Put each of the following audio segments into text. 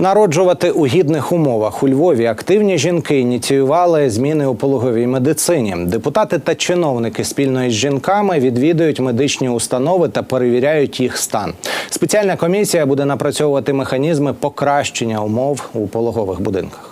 Народжувати у гідних умовах у Львові активні жінки ініціювали зміни у пологовій медицині. Депутати та чиновники спільно із жінками відвідують медичні установи та перевіряють їх стан. Спеціальна комісія буде напрацьовувати механізми покращення умов у пологових будинках.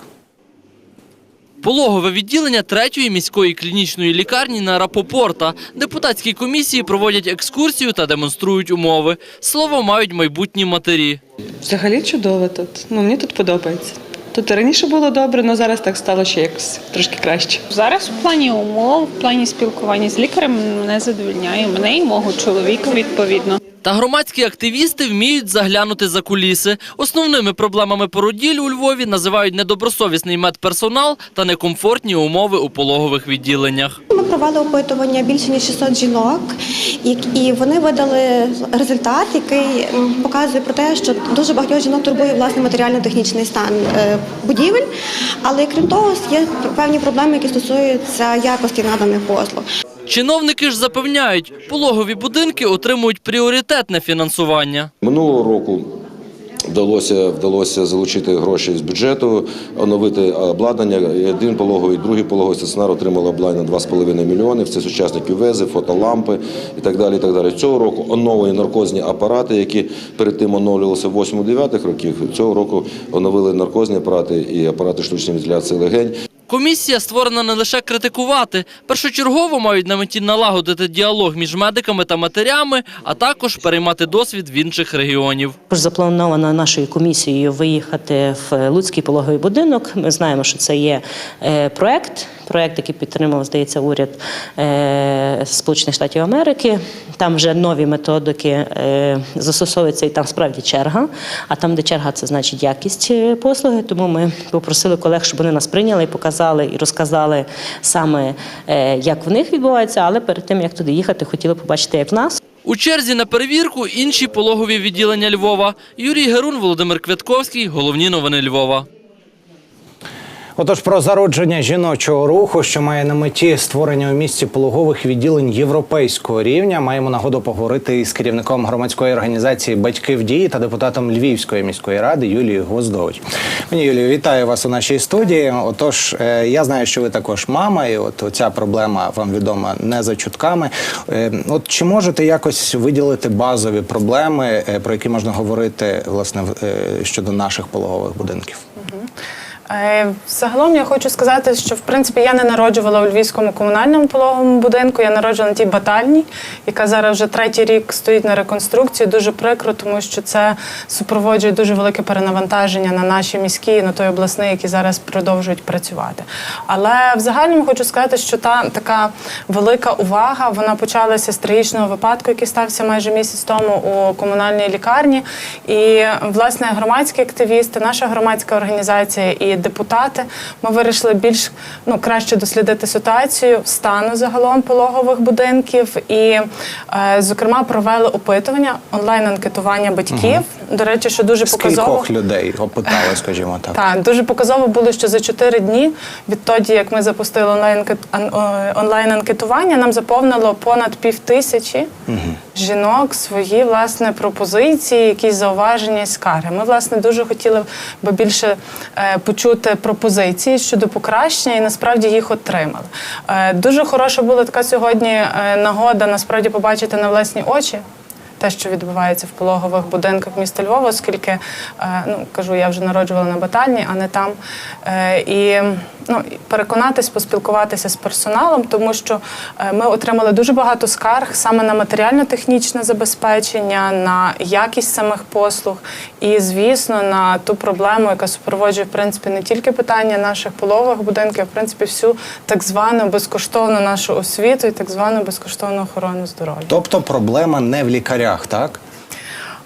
Пологове відділення третьої міської клінічної лікарні на Рапопорта. Депутатські комісії проводять екскурсію та демонструють умови. Слово мають майбутні матері. Взагалі чудово тут. Ну, мені тут подобається. Тут раніше було добре, але зараз так стало ще якось трошки краще. Зараз в плані умов, в плані спілкування з лікарем мене задовільняє. Мене і мого чоловіка відповідно. Та громадські активісти вміють заглянути за куліси. Основними проблемами породіль у Львові називають недобросовісний медперсонал та некомфортні умови у пологових відділеннях. Ми провели опитування більше ніж 600 жінок, і вони видали результат, який показує про те, що дуже багатьох жінок турбує власне матеріально-технічний стан е, будівель. Але крім того, є певні проблеми, які стосуються якості наданих послуг. Чиновники ж запевняють, пологові будинки отримують пріоритетне фінансування. Минулого року вдалося, вдалося залучити гроші з бюджету, оновити обладнання. Один пологовий, другий пологовий стаціонар отримали обладнання 2,5 мільйони. Це сучасні кювези, фотолампи і так далі. І так далі. Цього року оновлені наркозні апарати, які перед тим оновлювалися в 8-9 років. Цього року оновили наркозні апарати і апарати штучної вентиляції легень. Комісія створена не лише критикувати. Першочергово мають на меті налагодити діалог між медиками та матерями, а також переймати досвід в інших регіонів. Заплановано нашою комісією виїхати в Луцький пологовий будинок. Ми знаємо, що це є е, проект, проект, який підтримав, здається, уряд е, Сполучених Штатів Америки. Там вже нові методики е, застосовуються, і там справді черга. А там, де черга, це значить якість е, послуги. Тому ми попросили колег, щоб вони нас прийняли і показали і розказали саме, е, як в них відбувається. Але перед тим як туди їхати, хотіли побачити, як в нас. У черзі на перевірку інші пологові відділення Львова. Юрій Герун, Володимир Квятковський. Головні новини Львова. Отож, про зародження жіночого руху, що має на меті створення у місті пологових відділень європейського рівня, маємо нагоду поговорити із керівником громадської організації Батьки в дії та депутатом Львівської міської ради Юлією Гвоздович. Пані Юлію, вітаю вас у нашій студії. Отож, е, я знаю, що ви також мама, і от ця проблема вам відома не за чутками. Е, От чи можете якось виділити базові проблеми, е, про які можна говорити власне щодо наших пологових будинків? Е, Загалом я хочу сказати, що в принципі я не народжувала у Львівському комунальному пологовому будинку. Я народжувала на тій батальні, яка зараз вже третій рік стоїть на реконструкції. Дуже прикро, тому що це супроводжує дуже велике перенавантаження на наші міські і на той обласний, які зараз продовжують працювати. Але в загальному хочу сказати, що та така велика увага вона почалася з трагічного випадку, який стався майже місяць тому у комунальній лікарні. І власне громадські активісти, наша громадська організація і депутати. Ми вирішили більш ну краще дослідити ситуацію стану загалом пологових будинків і, е, зокрема, провели опитування онлайн анкетування батьків. До речі, що дуже показово. Скількох людей опитали, скажімо так. Так, дуже показово було, що за 4 дні відтоді, як ми запустили онлайн анкетування, нам заповнило понад пів тисячі жінок свої власне пропозиції, якісь зауваження і скарги. Ми власне дуже хотіли би більше е, почути пропозиції щодо покращення, і насправді їх отримали. Е, дуже хороша була така сьогодні е, нагода насправді побачити на власні очі те, що відбувається в пологових будинках міста Львова, оскільки е, ну кажу, я вже народжувала на батальні, а не там. Е, І ну переконатись, поспілкуватися з персоналом, тому що е, ми отримали дуже багато скарг саме на матеріально-технічне забезпечення, на якість самих послуг, і звісно на ту проблему, яка супроводжує в принципі не тільки питання наших пологових будинків, а в принципі всю так звану безкоштовну нашу освіту і так звану безкоштовну охорону здоров'я. Тобто проблема не в лікарях, так?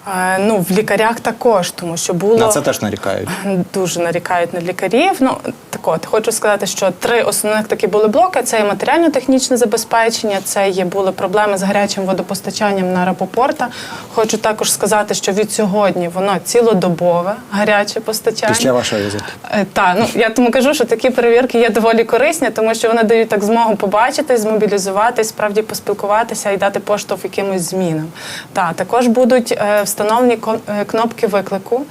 Е, Ну, в лікарях також, тому що було На це теж нарікають. дуже нарікають на лікарів. Ну так от хочу сказати, що три основних такі були блоки: це і матеріально-технічне забезпечення, це є були проблеми з гарячим водопостачанням на рапопорта. Хочу також сказати, що від сьогодні воно цілодобове гаряче постачання. Після вашого візиту. Так, ну я тому кажу, що такі перевірки є доволі корисні, тому що вони дають так змогу побачити, змобілізуватись, справді поспілкуватися і дати поштовх якимось змінам. Так, також будуть е, встановлені е, кнопки виклику.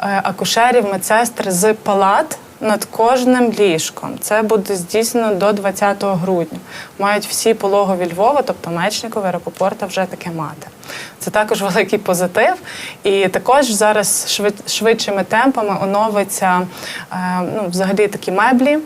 е, акушерів, медсестр з палат. Над кожним ліжком це буде здійснено до 20 грудня. Мають всі пологові Львова, тобто Мечникова, Рапопорта, вже таке мати. Це також великий позитив. І також зараз швид- швидшими темпами оновиться е, ну, взагалі такі меблі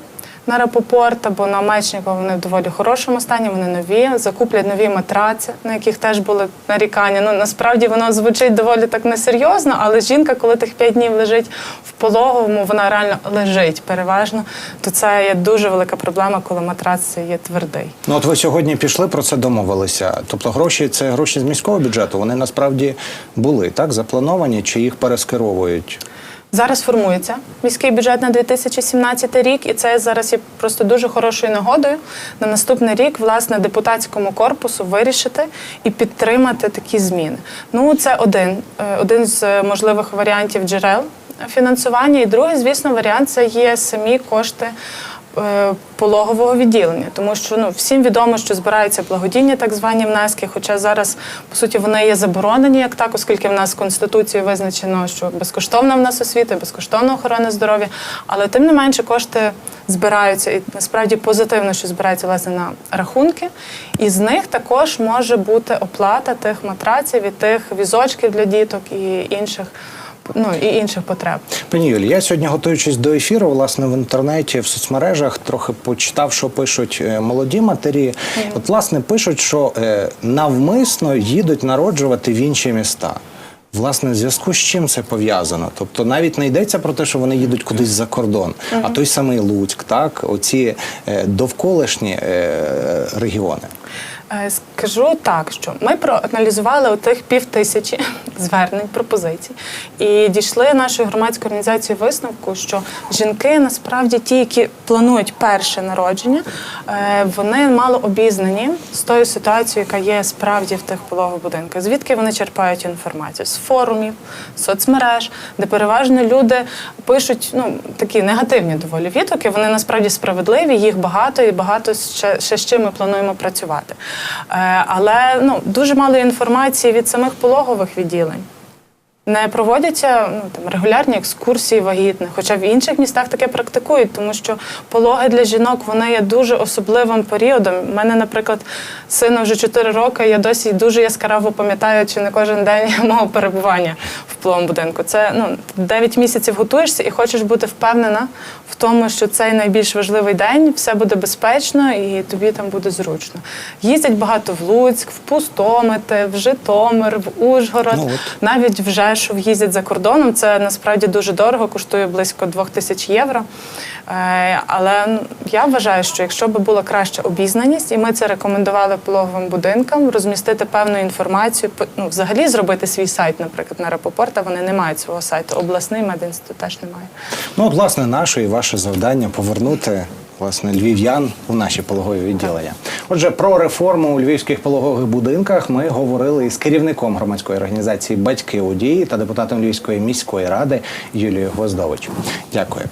на Рапопорта, бо на Мечникова вони в доволі хорошому стані, вони нові, закуплять нові матраци, на яких теж були нарікання. Ну насправді воно звучить доволі так несерйозно, але жінка, коли тих п'ять днів лежить в пологовому, вона реально лежить переважно. То це є дуже велика проблема, коли матрац є твердий. Ну от ви сьогодні пішли про це домовилися. Тобто гроші це гроші з міського бюджету. Вони насправді були так заплановані, чи їх перескеровують? Зараз формується міський бюджет на 2017 рік, і це зараз є просто дуже хорошою нагодою на наступний рік власне депутатському корпусу вирішити і підтримати такі зміни. Ну це один, е, один з можливих варіантів джерел фінансування. І другий, звісно, варіант це є самі кошти. Е, Пологового відділення, тому що ну всім відомо, що збираються благодійні так звані внески. Хоча зараз по суті вони є заборонені як так, оскільки в нас конституцією визначено, що безкоштовна в нас освіта, безкоштовна охорона здоров'я. Але тим не менше кошти збираються, і насправді позитивно, що збираються власне на рахунки. І з них також може бути оплата тих матраців і тих візочків для діток і інших ну і інших потреб. Пані Юлі, я сьогодні готуючись до ефіру, власне, в інтернеті, в соцмережах трохи почитав, що пишуть е, молоді матері. От, власне, пишуть, що е, навмисно їдуть народжувати в інші міста. Власне, в зв'язку з чим це пов'язано? Тобто навіть не йдеться про те, що вони їдуть кудись за кордон, а той самий Луцьк, так, оці е, довколишні е, регіони. Е, Скажу так, що ми проаналізували отих пів тисячі звернень, пропозицій, і дійшли нашої громадської організації висновку, що жінки насправді ті, які планують перше народження, е, вони мало обізнані з тою ситуацією, яка є справді в тих пологових будинках. Звідки вони черпають інформацію? З форумів, соцмереж, де переважно люди пишуть ну такі негативні доволі відгуки. Вони насправді справедливі, їх багато і багато ще, ще з чим ми плануємо працювати. Е, Але ну дуже мало інформації від самих пологових відділень. Не проводяться ну, там, регулярні екскурсії вагітних, хоча в інших містах таке практикують, тому що пологи для жінок вони є дуже особливим періодом. У мене, наприклад, сину вже 4 роки, я досі дуже яскраво пам'ятаю, чи не кожен день мого перебування в пологовому будинку. Це ну, 9 місяців готуєшся і хочеш бути впевнена в тому, що цей найбільш важливий день, все буде безпечно і тобі там буде зручно. Їздять багато в Луцьк, в Пустомити, в Житомир, в Ужгород, Ну навіть в Жешув їздять за кордоном. Це насправді дуже дорого, коштує близько 2 тисяч євро. Е, Але ну, я вважаю, що якщо б була краща обізнаність, і ми це рекомендували пологовим будинкам, розмістити певну інформацію, ну, взагалі зробити свій сайт, наприклад, на Рапопорта, вони не мають свого сайту. Обласний медінститут теж немає. Ну, от, власне, наше і ваше завдання повернути власне львів'ян у наші пологові відділення. Отже, про реформу у львівських пологових будинках ми говорили із керівником громадської організації Батьки у дії та депутатом Львівської міської ради Юлією Гвоздович. Дякую.